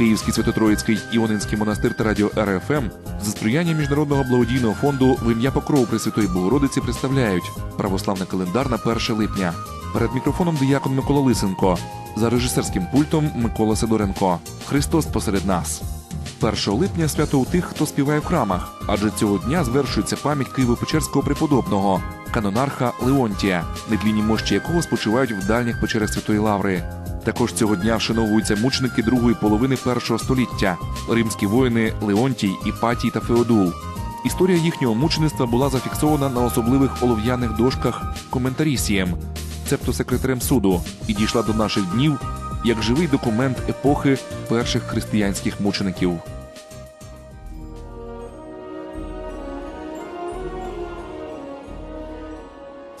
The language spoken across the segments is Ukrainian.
Київський Святотроїцький Іонинський монастир та радіо РФМ за сприяння міжнародного благодійного фонду в ім'я Покров Пресвятої Богородиці представляють православний календар на 1 липня. Перед мікрофоном диякон Микола Лисенко, за режисерським пультом Микола Сидоренко. Христос посеред нас. 1 липня свято у тих, хто співає в храмах, адже цього дня звершується пам'ять Києво-Печерського преподобного, канонарха Леонтія, недлінні мощі якого спочивають в дальніх печерах Святої Лаври. Також цього дня вшановуються мученики другої половини першого століття, римські воїни Леонтій, Іпатій та Феодул. Історія їхнього мучеництва була зафіксована на особливих олов'яних дошках коментарісієм, цебто секретарем суду, і дійшла до наших днів як живий документ епохи перших християнських мучеників.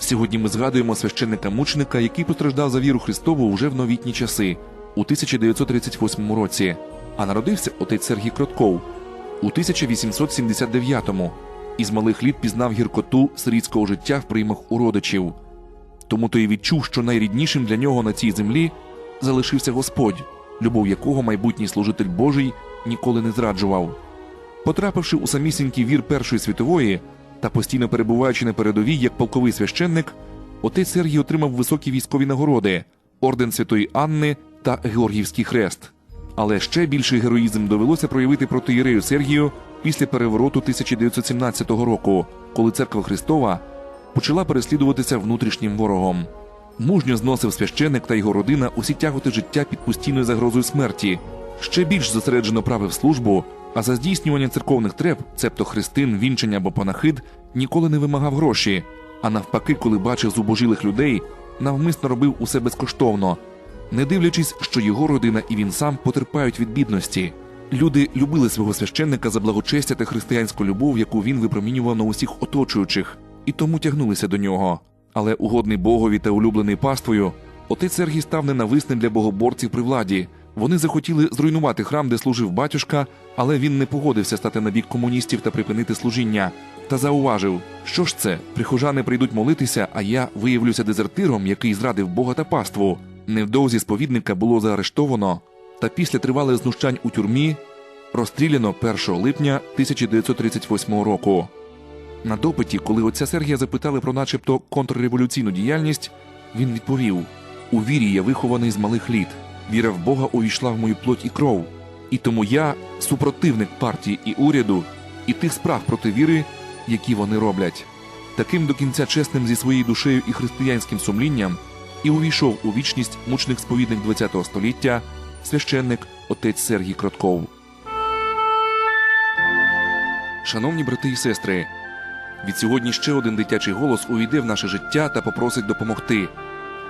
Сьогодні ми згадуємо священника-мученика, який постраждав за віру Христову вже в новітні часи у 1938 році, а народився отець Сергій Кротков у 1879-му і з малих літ пізнав гіркоту сирітського життя в приймах у родичів. Тому то й відчув, що найріднішим для нього на цій землі залишився Господь, любов якого майбутній служитель Божий ніколи не зраджував. Потрапивши у самісінький вір Першої світової та постійно перебуваючи на передовій як полковий священник, отець Сергій отримав високі військові нагороди, орден Святої Анни та Георгіївський хрест. Але ще більший героїзм довелося проявити проти Єрею Сергію після перевороту 1917 року, коли церква Христова почала переслідуватися внутрішнім ворогом. Мужньо зносив священик та його родина усі тяготи життя під постійною загрозою смерті, ще більш зосереджено правив службу, а за здійснювання церковних треб, цебто хрестин, вінчення або панахид, ніколи не вимагав гроші. А навпаки, коли бачив зубожилих людей, навмисно робив усе безкоштовно, не дивлячись, що його родина і він сам потерпають від бідності. Люди любили свого священника за благочестя та християнську любов, яку він випромінював на усіх оточуючих, і тому тягнулися до нього. Але угодний Богові та улюблений паствою, отець Сергій став ненависним для богоборців при владі. Вони захотіли зруйнувати храм, де служив батюшка, але він не погодився стати на бік комуністів та припинити служіння. Та зауважив, що ж це, прихожани прийдуть молитися, а я виявлюся дезертиром, який зрадив Бога та паству. Невдовзі сповідника було заарештовано, та після тривалих знущань у тюрмі розстріляно 1 липня 1938 року. На допиті, коли отця Сергія запитали про начебто контрреволюційну діяльність, він відповів: у вірі я вихований з малих літ. Віра в Бога увійшла в мою плоть і кров. І тому я супротивник партії і уряду, і тих справ проти віри, які вони роблять. Таким до кінця чесним зі своєю душею і християнським сумлінням і увійшов у вічність мучник сповідник ХХ століття, священник отець Сергій Кротков. Шановні брати і сестри, від сьогодні ще один дитячий голос увійде в наше життя та попросить допомогти.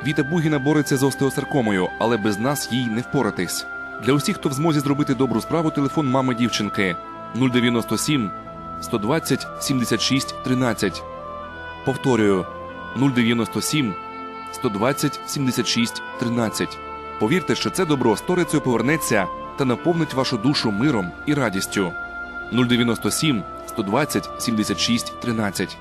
Віта Бугіна бореться з остеосаркомою, але без нас їй не впоратись. Для усіх, хто в змозі зробити добру справу, телефон мами дівчинки 097 120 76 13. Повторюю 097 120 76 13. Повірте, що це добро сторицею повернеться та наповнить вашу душу миром і радістю. 097 120 76 13.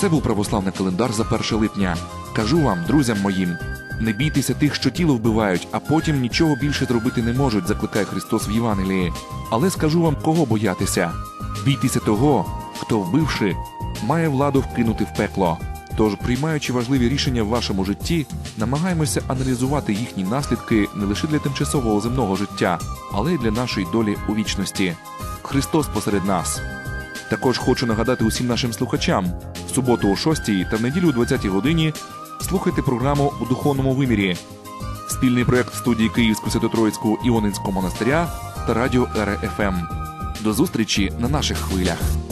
Це був православний календар за 1 липня. Кажу вам, друзям моїм, не бійтеся тих, що тіло вбивають, а потім нічого більше зробити не можуть, закликає Христос в Євангелії. Але скажу вам, кого боятися. Бійтеся того, хто, вбивши, має владу вкинути в пекло. Тож, приймаючи важливі рішення в вашому житті, намагаємося аналізувати їхні наслідки не лише для тимчасового земного життя, але й для нашої долі у вічності. Христос посеред нас. Також хочу нагадати усім нашим слухачам: суботу о 6 та в неділю о 20 годині слухайте програму у духовному вимірі. Спільний проект студії Київського Святотроїцького Іонинського монастиря та радіо РФМ. До зустрічі на наших хвилях.